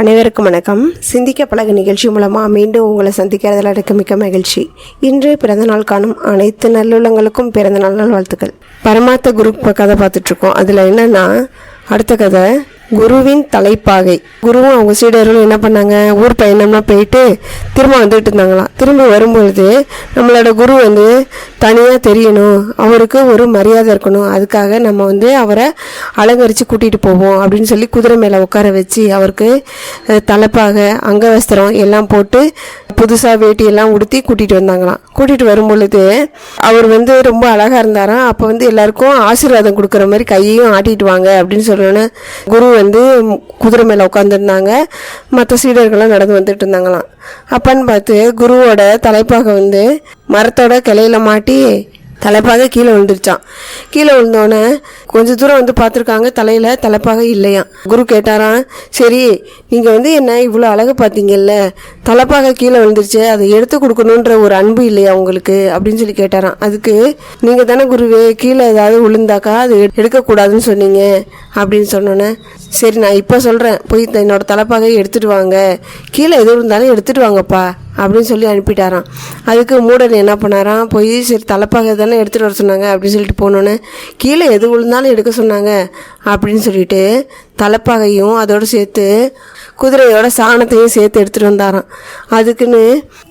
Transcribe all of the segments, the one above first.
அனைவருக்கும் வணக்கம். சிந்திக்க பழக நிகழ்ச்சி மூலமாக மீண்டும் உங்களை சந்திக்கிறதுல எனக்கு மிக்க மகிழ்ச்சி. இன்று பிறந்தநாள் காணும் அனைத்து நல்லுள்ளங்களுக்கும் பிறந்தநாள் நாள் வாழ்த்துக்கள் பரமாத்த குரு கதை பார்த்துட்ருக்கோம் அதில் என்னென்னா அடுத்த கதை குருவின் தலைப்பாகை. குருவும் அவங்க சீடர்களும் என்ன பண்ணாங்க? ஊர் பயணம்லாம் போயிட்டு திரும்ப வந்துட்டு இருந்தாங்களாம் திரும்ப வரும்பொழுது நம்மளோட குரு வந்து தனியாக தெரியணும். அவருக்கு ஒரு மரியாதை இருக்கணும். அதுக்காக நம்ம வந்து அவரை அலங்கரித்து கூட்டிகிட்டு போவோம் அப்படின்னு சொல்லி குதிரை மேலே உட்கார வச்சு அவருக்கு தலைப்பாக அங்கவஸ்திரம் எல்லாம் போட்டு புதுசாக வேட்டி எல்லாம் உடுத்தி கூட்டிகிட்டு வந்தாங்களாம் கூட்டிகிட்டு வரும் பொழுது அவர் வந்து ரொம்ப அழகாக இருந்தாராம். அப்போ வந்து எல்லாருக்கும் ஆசீர்வாதம் கொடுக்குற மாதிரி கையையும் ஆட்டிட்டு வாங்க அப்படின்னு சொல்லணும்னு குரு வந்து குதிரை மேலே உட்காந்துருந்தாங்க மற்ற சீடர்கள்லாம் நடந்து வந்துட்டு இருந்தாங்களாம். அப்பன்னு பார்த்து குருவோட தலைப்பாக வந்து மரத்தோட கிளையில மாட்டி தலைப்பாக கீழே விழுந்துருச்சான் கீழே விழுந்தோடனே கொஞ்ச தூரம் வந்து பார்த்துருக்காங்க தலையில் தலைப்பாக இல்லையாம் குரு கேட்டாராம் சரி நீங்கள் வந்து என்ன இவ்வளோ அழகு பார்த்தீங்கல்ல? தலைப்பாக கீழே விழுந்துருச்சு அதை எடுத்து கொடுக்கணுன்ற ஒரு அன்பு இல்லையா உங்களுக்கு? அப்படின்னு சொல்லி கேட்டாராம். அதுக்கு நீங்கள் தானே குருவே கீழே ஏதாவது விழுந்தாக்கா அது எடு- எடுக்கக்கூடாதுன்னு சொன்னீங்க. அப்படின்னு சொன்னோன்னே சரி நான் இப்போ சொல்கிறேன் போய் என்னோடய என்னோட எடுத்துகிட்டு வாங்க. கீழே எது இருந்தாலும் எடுத்துகிட்டு வாங்கப்பா. அப்படின்னு சொல்லி அனுப்பிட்டாராம். அதுக்கு மூடன் என்ன பண்ணாராம்? போய் சரி தலைப்பாக தானே எடுத்துகிட்டு வர சொன்னாங்க அப்படின்னு சொல்லிட்டு போனோன்னே கீழே எது விழுந்தாலும் எடுக்க சொன்னாங்க அப்படின்னு சொல்லிட்டு தலைப்பாகையும் அதோடு சேர்த்து குதிரையோட சாணத்தையும் சேர்த்து எடுத்துகிட்டு வந்தாராம். அதுக்குன்னு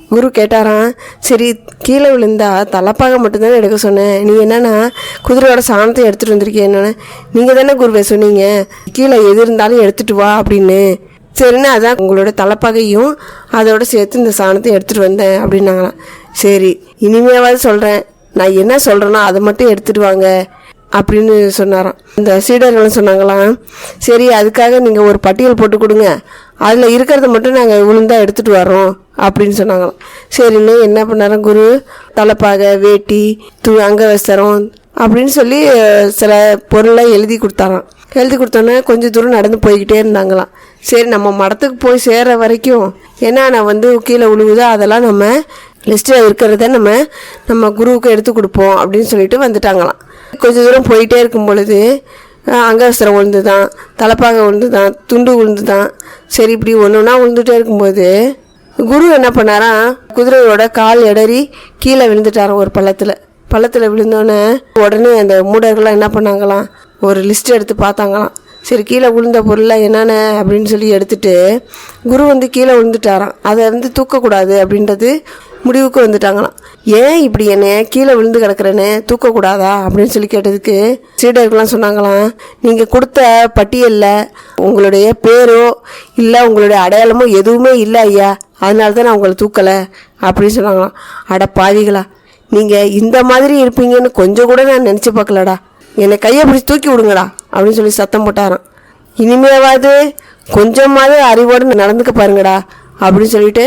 குரு கேட்டாராம் சரி கீழே விழுந்தா தலைப்பாக மட்டும்தானே எடுக்க சொன்னேன். நீ என்னென்னா குதிரையோட சாணத்தை எடுத்துகிட்டு வந்திருக்கீங்க என்னென்ன. நீங்கள் தானே குருவை சொன்னீங்க. கீழே எது இருந்தாலும் எடுத்துகிட்டு வா அப்படின்னு. சரின்னு அதான் உங்களோட தலைப்பகையும் அதோட சேர்த்து இந்த சாணத்தை எடுத்துகிட்டு வந்தேன் அப்படின்னாங்களாம் சரி இனிமையாவது சொல்கிறேன் நான் என்ன சொல்கிறேனோ அதை மட்டும் எடுத்துகிட்டு வாங்க அப்படின்னு சொன்னாராம். இந்த சீடர்களும் சொன்னாங்களாம் சரி அதுக்காக நீங்கள் ஒரு பட்டியல் போட்டு கொடுங்க. அதில் இருக்கிறத மட்டும் நாங்கள் விழுந்தா எடுத்துகிட்டு வரோம் அப்படின்னு சொன்னாங்களாம். சரின்னு என்ன பண்ணாராம் குரு? தலைப்பாக வேட்டி தூ அங்கவஸ்திரம் அப்படின்னு சொல்லி சில பொருளை எழுதி கொடுத்தாராம். எழுதி கொடுத்தோன்னே கொஞ்சம் தூரம் நடந்து போய்கிட்டே இருந்தாங்களாம். சரி நம்ம மடத்துக்கு போய் சேர்ற வரைக்கும் என்னென்ன வந்து கீழே விழுகுதோ அதெல்லாம் நம்ம லிஸ்ட்டில் இருக்கிறத நம்ம நம்ம குருவுக்கு எடுத்து கொடுப்போம் அப்படின்னு சொல்லிட்டு வந்துட்டாங்களாம். கொஞ்சம் தூரம் போயிட்டே இருக்கும் பொழுது அங்கவஸ்திரம் விழுந்து தான் தலைப்பாக விழுந்து தான் துண்டு விழுந்து தான் சரி இப்படி ஒன்று ஒன்றா விழுந்துட்டே இருக்கும்போது குரு என்ன பண்ணாராம் குதிரையோட கால் எடறி கீழே விழுந்துட்டாராம் ஒரு பள்ளத்தில். பள்ளத்தில் விழுந்தோடனே உடனே அந்த மூடர்கள்லாம் என்ன பண்ணாங்களாம் ஒரு லிஸ்ட் எடுத்து பார்த்தாங்களாம். சரி கீழே விழுந்த பொருளாக என்னென்ன அப்படின்னு சொல்லி எடுத்துட்டு குரு வந்து கீழே விழுந்துட்டாராம். அதை வந்து தூக்கக்கூடாது அப்படின்றது முடிவுக்கு வந்துட்டாங்களாம். ஏன் இப்படி என்னை கீழே விழுந்து கிடக்குறேன்னு தூக்கக்கூடாதா அப்படின்னு சொல்லி கேட்டதுக்கு சீடர்கள்லாம் சொன்னாங்களாம் நீங்கள் கொடுத்த பட்டியலில் உங்களுடைய பேரோ இல்லை உங்களுடைய அடையாளமோ எதுவுமே இல்லை ஐயா அதனால தான் நான் உங்களை தூக்கலை அப்படின்னு சொன்னாங்களாம். அட பாவிகளா நீங்கள் இந்த மாதிரி இருப்பீங்கன்னு கொஞ்சம் கூட நான் நினச்சி பார்க்கலடா. என்னை கையை பிடிச்சி தூக்கி விடுங்கடா. அப்படின்னு சொல்லி சத்தம் போட்டாராம். இனிமேவாது கொஞ்சமாவது அறிவோடு நடந்துக்க பாருங்கடா அப்படின்னு சொல்லிட்டு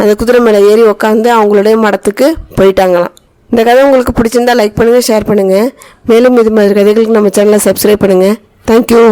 அந்த குதிரை மேலே ஏறி உக்காந்து அவங்களுடைய மடத்துக்கு போயிட்டாங்களாம். இந்த கதை உங்களுக்கு பிடிச்சிருந்தா லைக் பண்ணுங்கள் ஷேர் பண்ணுங்கள் மேலும் இது மாதிரி கதைகளுக்கு நம்ம சேனலை சப்ஸ்கிரைப் பண்ணுங்கள் தேங்க்யூ